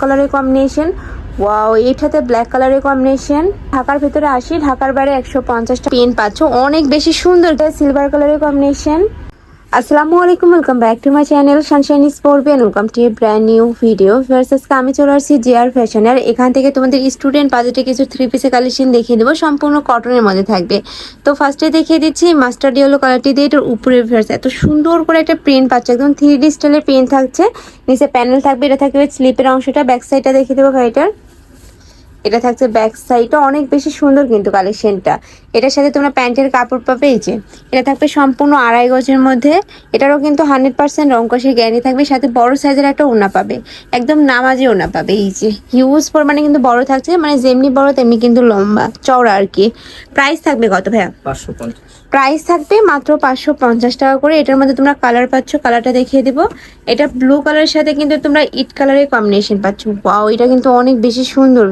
কালারের combination wow এইটাতে black কালারের কম্বিনেশন ঢাকার ভিতরে আসি, ঢাকার বাইরে একশো পঞ্চাশটা পেন পাচ্ছ। অনেক বেশি সুন্দর সিলভার কালারের কম্বিনেশন আসসালামু আলাইকুম welcome back to my channel sunshine স্পোর্টবেন welcome to brand new video ভার্সেসকে আমি চলে আসছি ফ্যাশন আর এখান থেকে তোমাদের স্টুডেন্ট বাজেটে কিছু থ্রি পিসের কালেকশন দেখিয়ে দেবো। সম্পূর্ণ কটনের মধ্যে থাকবে। তো ফার্স্টে দেখিয়ে দিচ্ছি মাস্টার ডিওলো কালারটি দিয়ে এটার উপরে ভার্স এত সুন্দর করে একটা প্রিন্ট পাচ্ছে, একদম থ্রি ডি স্টাইলের প্রিন্ট থাকছে। নিচে প্যানেল থাকবে, এটা থাকবে স্লিপের অংশটা ব্যাক সাইডটা দেখিয়ে দেবো ভাইটার। এটা থাকছে ব্যাক সাইডটা অনেক বেশি সুন্দর কিন্তু কালেকশনটা এটার সাথে তোমরা প্যান্টের কাপড় পাবে এই যে, এটা থাকবে সম্পূর্ণ আড়াই গজের মধ্যে। এটারও কিন্তু হান্ড্রেড পার্সেন্ট রঙ্কসের গ্যারান্টি থাকবে, সাথে বড় সাইজের একটা ওনা পাবে। একদম নামাজে ওনা পাবে, এই যে। হিউজ পরিমাণে কিন্তু বড় থাকছে মানে যেমনি বড় তেমনি কিন্তু লম্বা, চওড়া আর কি। প্রাইস থাকবে কত ভাইয়া? পাঁচশো পঞ্চাশ। প্রাইস থাকবে মাত্র পাঁচশো পঞ্চাশ টাকা করে। এটার মধ্যে তোমরা কালার পাচ্ছ কালারটা দেখিয়ে দেবো। এটা ব্লু কালারের সাথে কিন্তু তোমরা ইট কালারের কম্বিনেশন পাচ্ছ। ওয়াও এটা কিন্তু অনেক বেশি সুন্দর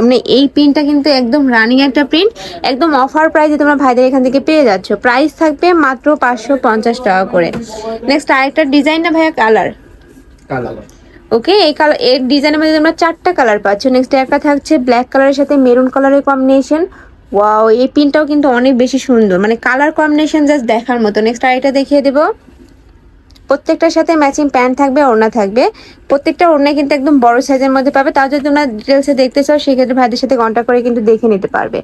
এমনি এই প্রিন্টটা কিন্তু একদম রানিং একটা প্রিন্ট একদম অফার প্রাইসে তোমরা ভাইদের এখান থেকে পেয়ে যাচ্ছ। প্রাইস থাকবে মাত্র পাঁচশো পঞ্চাশ টাকা করে। নেক্সট আরেকটা ডিজাইন না ভাইয়া কালার কালার ওকে এই কালারের ডিজাইনের মধ্যে তোমরা চারটা কালার পাচ্ছ। নেক্সট একটা থাকছে ব্ল্যাক কালারের সাথে মেরুন কালারের কম্বিনেশন ওয়াও এই পিনটাও কিন্তু অনেক বেশি সুন্দর। মানে কালার কম্বিনেশন জাস্ট দেখার মতো। নেক্সট আরেকটা দেখিয়ে দেবো। প্রত্যেকটার সাথে ম্যাচিং প্যান্ট থাকবে, ওড়না থাকবে। প্রত্যেকটা ওড়না কিন্তু একদম বড় সাইজের মধ্যে পাবে। তাও যদি তোমরা ডিটেলসে দেখতে চাও, সেক্ষেত্রে ভাইদের সাথে কন্ট্যাক্ট করে কিন্তু দেখে নিতে পারবে।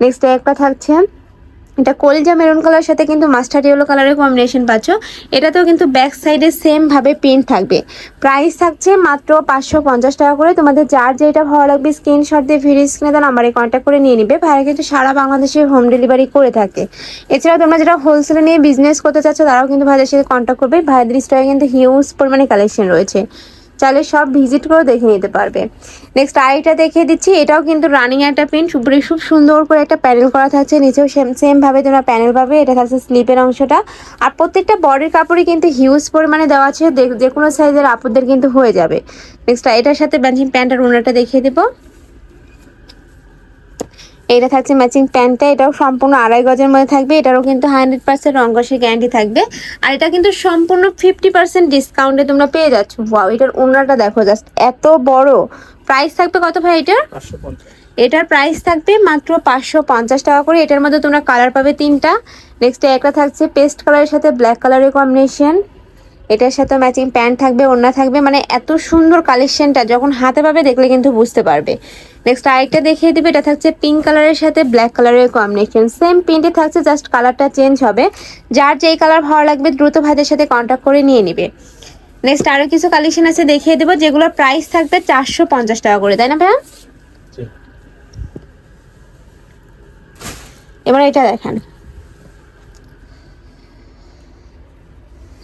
নেক্সট একটা থাকছে। এটা কলিজা মেরুন কালার সাথে কিন্তু মাস্টার্ড ইয়েলো কালারের কম্বিনেশন পাচ্ছ। এটাতেও কিন্তু ব্যাক সাইডে সেম ভাবে প্রিন্ট থাকবে। প্রাইস থাকছে মাত্র পাঁচশো পঞ্চাশ টাকা করে। তোমাদের যার যেটা ভালো লাগবে স্ক্রিনশট দিয়ে ভিডিও স্ক্রিনে তার নাম্বারে কন্ট্যাক্ট করে নিয়ে নিবে। ভাইরা কিন্তু সারা বাংলাদেশে হোম ডেলিভারি করে থাকে। এছাড়াও তোমরা যেটা হোলসেলে নিয়ে বিজনেস করতে চাচ্ছ, তারাও কিন্তু ভাইদের সাথে কন্ট্যাক্ট করবে। ভাইদের স্টকে কিন্তু হিউজ পরিমাণে কালেকশন রয়েছে। চাইলে সব ভিজিট করে দেখে নিতে পারবে। নেক্সট আরেকটা দেখিয়ে দিচ্ছি, এটাও কিন্তু রানিং একটা প্রিন্ট উপরে খুব সুন্দর করে একটা প্যানেল করা থাকছে, নিচেও সেম সেমভাবে তোমরা প্যানেল পাবে, এটা থাকছে স্লিপের অংশটা। আর প্রত্যেকটা বডির কাপড়ই কিন্তু হিউজ পরিমাণে দেওয়া আছে, যে কোনো সাইজের আপুদের কিন্তু হয়ে যাবে। নেক্সট এটার সাথে ম্যাচিং প্যান্ট আর ওনারটা দেখিয়ে দেবো। এটা থাকছে ম্যাচিং প্যান্টটা এটাও সম্পূর্ণ আড়াই গজের মধ্যে থাকবে এটারও কিন্তু হান্ড্রেড পার্সেন্ট রঙ্গসের গ্যারান্টি থাকবে। আর এটা কিন্তু সম্পূর্ণ ফিফটি পার্সেন্ট ডিসকাউন্টে তোমরা পেয়ে যাচ্ছ। ওয়াও এটার ওনারটা দেখো জাস্ট এত বড়। প্রাইস থাকবে কত ভাই এটার? এটার প্রাইস থাকবে মাত্র পাঁচশো পঞ্চাশ টাকা করে। এটার মধ্যে তোমরা কালার পাবে তিনটা। নেক্সট একটা থাকছে পেস্ট কালারের সাথে ব্ল্যাক কালারের কম্বিনেশন এটার সাথে ম্যাচিং প্যান্ট থাকবে ওড়না থাকবে মানে এত সুন্দর কালেকশনটা যখন হাতে পাবে দেখলে কিন্তু বুঝতে পারবে। নেক্সট আরেকটা দেখিয়ে দিবে এটা থাকছে পিঙ্ক কালারের সাথে ব্ল্যাক কালারের কম্বিনেশন সেম প্রিন্টে থাকছে জাস্ট কালারটা চেঞ্জ হবে। যার যেই কালার ভালো লাগবে দ্রুত ভাইদের সাথে কন্ট্যাক্ট করে নিয়ে নিবে। নেক্সট আরও কিছু কালেকশন আছে দেখিয়ে দেবো যেগুলোর প্রাইস থাকবে চারশো পঞ্চাশ টাকা করে তাই না ভাইয়া? এবার এটা দেখান।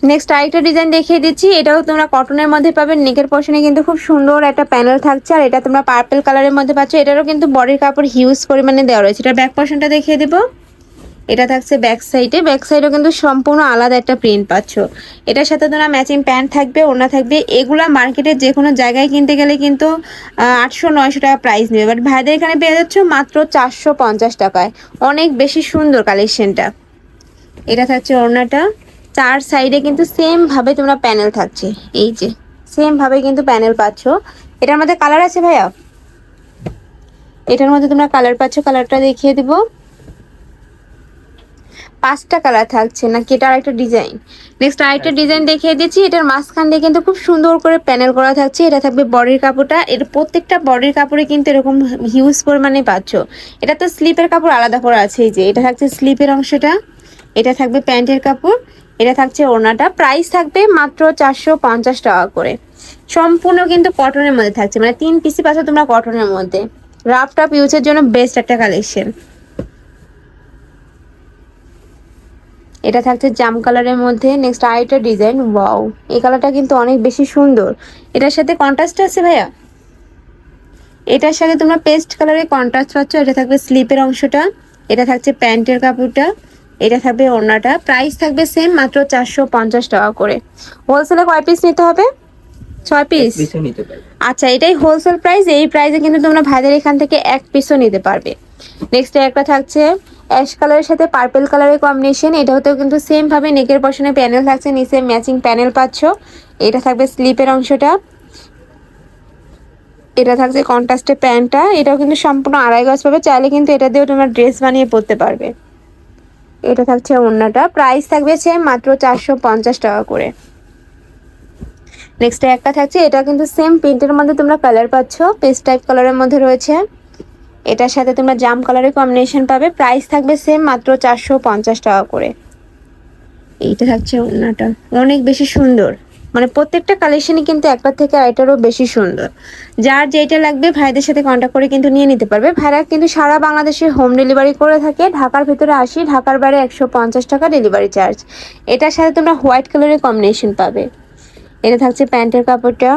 নেক্সট আরেকটা ডিজাইন দেখিয়ে দিচ্ছি, এটাও তোমরা কটনের মধ্যে পাবে। নেকের পশনে কিন্তু খুব সুন্দর একটা প্যানেল থাকছে, আর এটা তোমরা পার্পল কালারের মধ্যে পাচ্ছ। এটারও কিন্তু বডির কাপড় হিউজ পরিমাণে দেওয়া রয়েছে। এটার ব্যাক পশনটা দেখিয়ে দেবো। এটা থাকছে ব্যাক সাইডে ব্যাক সাইডেও কিন্তু সম্পূর্ণ আলাদা একটা প্রিন্ট পাচ্ছ। এটার সাথে তোমরা ম্যাচিং প্যান্ট থাকবে ওনা থাকবে। এগুলা মার্কেটের যে কোনো জায়গায় কিনতে গেলে কিন্তু আটশো নয়শো টাকা প্রাইস নেবে। বাট ভাইদের এখানে পেয়ে যাচ্ছ মাত্র চারশো পঞ্চাশ টাকায়। অনেক বেশি সুন্দর কালেকশনটা এটা থাকছে ওড়নাটা। চার সাইডে কিন্তু সেম ভাবে তোমরা প্যানেল থাকছে। এই যে সেম ভাবে কিন্তু প্যানেল পাচ্ছ। এটার মধ্যে কালার আছে ভাইয়া? এটার মধ্যে তোমরা কালার পাচ্ছ কালারটা দেখিয়ে দিব। পাঁচটা কালার থাকছে, নাকি এটা আরেকটা ডিজাইন নেক্সট আরেকটা ডিজাইন দেখিয়ে দিচ্ছি। এটার মাঝখান দিয়ে কিন্তু খুব সুন্দর করে প্যানেল করা থাকছে। এটা থাকবে বডির কাপড়টা। এর প্রত্যেকটা বডির কাপড়ে কিন্তু এরকম হিউজ পরিমাণে পাচ্ছ। এটা তো স্লিপের কাপড় আলাদা করা আছে। এই যে, এটা থাকছে স্লিপের অংশটা। এটা থাকবে প্যান্টের কাপড়। এটা থাকছে ওড়নাটা। প্রাইস থাকবে মাত্র চারশো পঞ্চাশ টাকা করে। সম্পূর্ণ কিন্তু কটনের মধ্যে থাকছে। মানে তিন পিসি পাচ্ছ তোমরা কটনের মধ্যে। রাফ টাপ ইউজের জন্য বেস্ট একটা কালেকশন এটা থাকছে জাম কালারের মধ্যে। নেক্সট আরেকটা ডিজাইন ওয়াও এই কালারটা কিন্তু অনেক বেশি সুন্দর। এটার সাথে কন্ট্রাস্ট আছে ভাইয়া? এটার সাথে তোমরা পেস্ট কালারের কন্ট্রাস্ট পাচ্ছ। এটা থাকবে স্লিপের অংশটা। এটা থাকছে প্যান্টের কাপড়টা। এটা থাকবে ওড়নাটা। প্রাইস থাকবে সেম মাত্র চারশো পঞ্চাশ টাকা করে। হোলসেলে কয় পিস নিতে হবে? ছয় পিস আচ্ছা এটাই হোলসেল প্রাইস এই প্রাইসে কিন্তু তোমরা ভাইদের এখান থেকে এক পিসও নিতে পারবে। নেক্সট একটা থাকছে অ্যাশ কালারের সাথে পার্পেল কালারের কম্বিনেশন এটা হতেও কিন্তু সেমভাবে নেকের পশনে প্যানেল থাকছে নিচে ম্যাচিং প্যানেল পাচ্ছ। এটা থাকবে স্লিপের অংশটা। এটা থাকছে কন্ট্রাস্টে প্যান্টটা এটাও কিন্তু সম্পূর্ণ আড়াই গজ পাবে চাইলে কিন্তু এটা দিয়েও তোমরা ড্রেস বানিয়ে পরতে পারবে। এটা থাকছে ওড়নাটা প্রাইস থাকবে সেম মাত্র চারশো পঞ্চাশ টাকা করে। নেক্সট একটা থাকছে, এটা কিন্তু সেম প্রিন্টের মধ্যে তোমরা কালার পাচ্ছ পেস্ট টাইপ কালারের মধ্যে রয়েছে। এটার সাথে তোমরা জাম কালারের কম্বিনেশন পাবে প্রাইস থাকবে সেম মাত্র চারশো পঞ্চাশ টাকা করে। এইটা থাকছে ওড়নাটা অনেক বেশি সুন্দর। মানে প্রত্যেকটা কালেকশনই কিন্তু একটার থেকে আরেকটারও বেশি সুন্দর। যার যেটা লাগবে ভাইদের সাথে কন্ট্যাক্ট করে কিন্তু নিয়ে নিতে পারবে। ভাইরা কিন্তু সারা বাংলাদেশে হোম ডেলিভারি করে থাকে। ঢাকার ভিতরে আসি, ঢাকার বাইরে একশো পঞ্চাশ টাকা ডেলিভারি চার্জ এটার সাথে তোমরা হোয়াইট কালারের কম্বিনেশন পাবে। এটা থাকছে প্যান্টের কাপড়টা।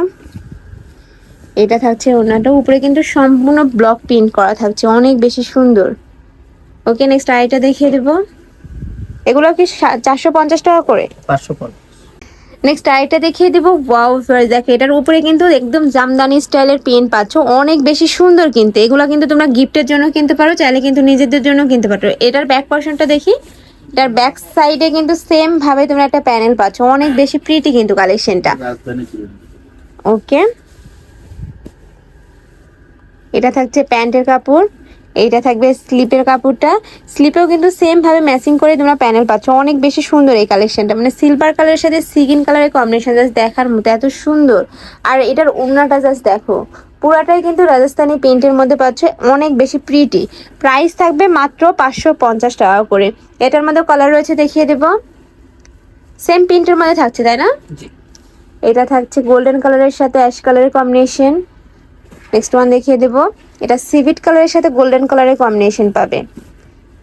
এটা থাকছে ওনাটা উপরে কিন্তু সম্পূর্ণ ব্লক প্রিন্ট করা থাকছে। অনেক বেশি সুন্দর। ওকে নেক্সট আইটা দেখিয়ে দেবো। এগুলো কি চারশো পঞ্চাশ টাকা করে? পাঁচশো পঞ্চাশ। নেক্সট আরেকটা দেখিয়ে দিব। ওয়াও দেখো এটার উপরে কিন্তু একদম জামদানি স্টাইলের পেন পাচ্ছ। অনেক বেশি সুন্দর কিন্তু। এগুলো কিন্তু তোমরা গিফটের জন্য কিনতে পারো চাইলে কিন্তু নিজেদের জন্য কিনতে পারো। এটার ব্যাক পোর্শনটা দেখি। এটার ব্যাক সাইডে কিন্তু সেম ভাবে তোমরা একটা প্যানেল পাচ্ছ। অনেক বেশি প্রিটি কিন্তু কালেকশনটা ওকে এটা থাকছে প্যান্টের কাপড়। এইটা থাকবে স্লিপের কাপড়টা। স্লিপেও কিন্তু সেম ভাবে ম্যাচিং করে তোমরা প্যানেল পাচ্ছ। অনেক বেশি সুন্দর এই কালেকশনটা মানে সিলভার কালারের সাথে সিগিন কালারের কম্বিনেশন জাস্ট দেখার মতো এত সুন্দর। আর এটার ওড়নাটা জাস্ট দেখো। পুরাটাই কিন্তু রাজস্থানি পেন্টের মধ্যে পাচ্ছে। অনেক বেশি প্রিটি প্রাইস থাকবে মাত্র পাঁচশো পঞ্চাশ টাকা করে। এটার মধ্যে কালার রয়েছে দেখিয়ে দেবো। সেম প্রিন্টের মধ্যে থাকছে তাই না? এটা থাকছে গোল্ডেন কালারের সাথে অ্যাশ কালারের কম্বিনেশন নেক্সট ওয়ান দেখিয়ে দেব। এটা সিভিট কালারের সাথে গোল্ডেন কালারের কম্বিনেশন পাবে।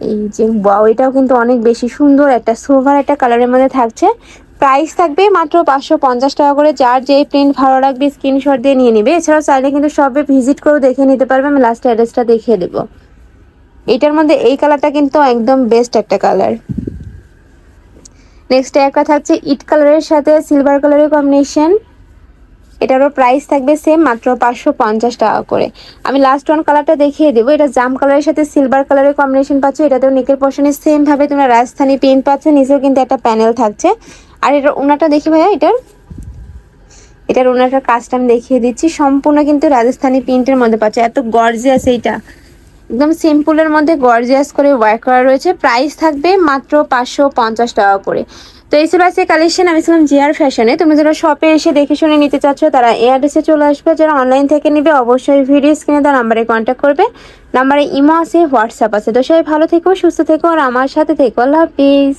এই যে, ওয়াও, এটাও কিন্তু অনেক বেশি সুন্দর। একটা সোভার একটা কালারের মধ্যে থাকছে। প্রাইস থাকবে মাত্র পাঁচশো পঞ্চাশ টাকা করে। যার যেই প্রিন্ট ভালো লাগবে, স্ক্রিনশট দিয়ে নিয়ে নিবে। এছাড়াও চাইলে কিন্তু সবে ভিজিট করেও দেখে নিতে পারবে। আমি লাস্ট অ্যাড্রেসটা দেখিয়ে দেবো। এটার মধ্যে এই কালারটা কিন্তু একদম বেস্ট একটা কালার। নেক্সট একটা থাকছে ইট কালারের সাথে সিলভার কালারের কম্বিনেশন এটারও প্রাইস থাকবে সেম মাত্র পাঁচশো পঞ্চাশ টাকা করে। আমি লাস্ট ওয়ান কালারটা দেখিয়ে দেবো। এটা জাম কালারের সাথে সিলভার কালারের কম্বিনেশন পাচ্ছ। এটাতেও নিকের পোর্শনে সেম ভাবে তোমরা রাজস্থানি পেন্ট পাচ্ছ। নিচেও কিন্তু একটা প্যানেল থাকছে। আর এটার ওনাটা দেখি ভাইয়া, এটার? এটার ওনাটার কাজটা আমি দেখিয়ে দিচ্ছি। সম্পূর্ণ কিন্তু রাজস্থানি প্রিন্টের মধ্যে পাচ্ছে। এত গর্জিয়াস এইটা। একদম সিম্পলের মধ্যে গর্জিয়াস করে ওয়ার্ক করা রয়েছে। প্রাইস থাকবে মাত্র পাঁচশো পঞ্চাশ টাকা করে। তো এই ছিল আজকে কালেকশন আমি ছিলাম জিয়ার ফ্যাশনে তুমি যারা শপে এসে দেখে শুনে নিতে চাচ্ছ, তারা এই অ্যাড্রেসে চলে আসবে। যারা অনলাইন থেকে নিবে, অবশ্যই ভিডিও স্ক্রিনে তার নাম্বারে কন্ট্যাক্ট করবে। নাম্বারে ইমো আছে হোয়াটসঅ্যাপ আছে। তো সবাই ভালো থেকো, সুস্থ থেকো, আর আমার সাথে থেকো। আল্লাহ হাফিজ।